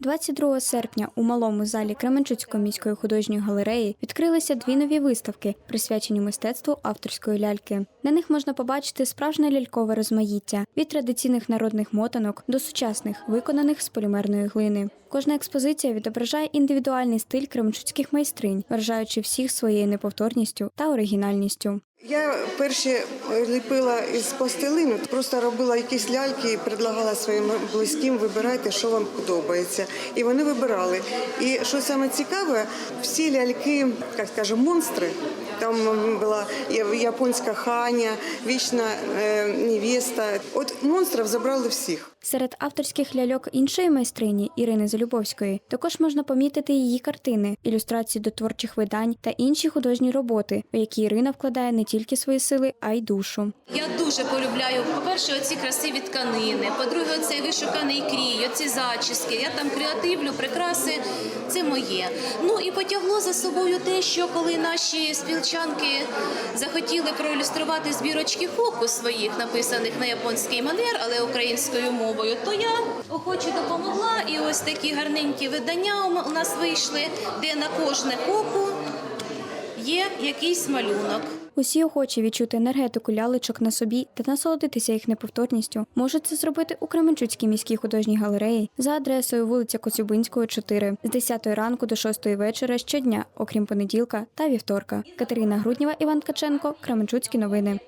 22 серпня у малому залі Кременчуцької міської художньої галереї відкрилися дві нові виставки, присвячені мистецтву авторської ляльки. На них можна побачити справжнє лялькове розмаїття від традиційних народних мотанок до сучасних, виконаних з полімерної глини. Кожна експозиція відображає індивідуальний стиль кременчуцьких майстринь, вражаючи всіх своєю неповторністю та оригінальністю. Я перше ліпила із пластилину, просто робила якісь ляльки і предлагала своїм близьким вибирайте, що вам подобається. І вони вибирали. І що саме цікаве, всі ляльки, як скажемо, монстри. Там була японська ханя, вічна е, невеста. От монстрів забрали всіх. Серед авторських ляльок іншої майстрині Ірини Залюбовської також можна помітити її картини, ілюстрації до творчих видань та інші художні роботи, у які Ірина вкладає не тільки свої сили, а й душу. Я дуже полюбляю, по-перше, оці красиві тканини, по-друге, оцей вишуканий крій, оці зачіски. Я там креативлю, прикраси, моє. Ну і потягло за собою те, що коли наші спілчанки захотіли проілюструвати збірочки хоку своїх, написаних на японський манер, але українською мовою, то я охоче допомогла. І ось такі гарненькі видання у нас вийшли, де на кожне хоку є якийсь малюнок. Усі охочі відчути енергетику лялечок на собі та насолодитися їх неповторністю, можуть це зробити у Кременчуцькій міській художній галереї за адресою вулиця Коцюбинського, 4, з 10 ранку до 6 вечора щодня, окрім понеділка та вівторка. Катерина Грудніва, Іван Ткаченко, Кременчуцькі новини.